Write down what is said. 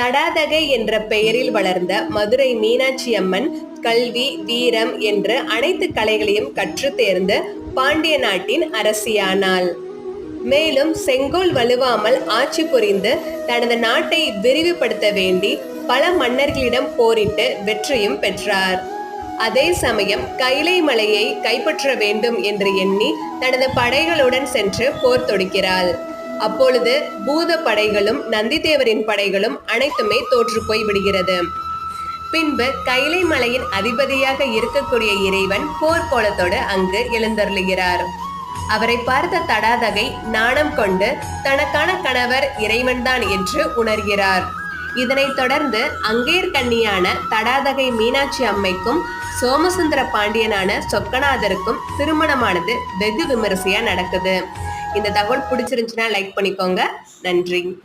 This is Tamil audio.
தடாதகை என்ற பெயரில் வளர்ந்த மதுரை மீனாட்சி அம்மன் கல்வி வீரம் என்று அனைத்து கலைகளையும் கற்றுத் தேர்ந்து பாண்டிய நாட்டின் அரசியானாள். மேலும் செங்கோல் வலுவாமல் ஆட்சி புரிந்து தனது நாட்டை விரிவுபடுத்த வேண்டி பல மன்னர்களிடம் போரிட்டு வெற்றியும் பெற்றார். அதே சமயம் கைலை மலையை கைப்பற்ற வேண்டும் என்று எண்ணி தனது படைகளுடன் சென்று போர் தொடுக்கிறாள். அப்பொழுது பூத படைகளும் நந்திதேவரின் படைகளும் அனைத்துமே தோற்று போய் விடுகிறது. பின்பு கைலை மலையின் அதிபதியாக இருக்கக்கூடிய இறைவன் போர்க்கோலத்தோடு அங்கு எழுந்தருளுகிறார். அவரை பார்த்த தடாதகை நாணம் கொண்டு தனக்கான கணவர் இறைவன்தான் என்று உணர்கிறார். இதனைத் தொடர்ந்து அங்கேர் கண்ணியான தடாதகை மீனாட்சி அம்மைக்கும் சோமசுந்தர பாண்டியனான சொக்கநாதருக்கும் திருமணமானது வெகு விமரிசையா நடக்குது. இந்த தகவல் பிடிச்சிருந்துச்சுன்னா லைக் பண்ணிக்கோங்க. நன்றி.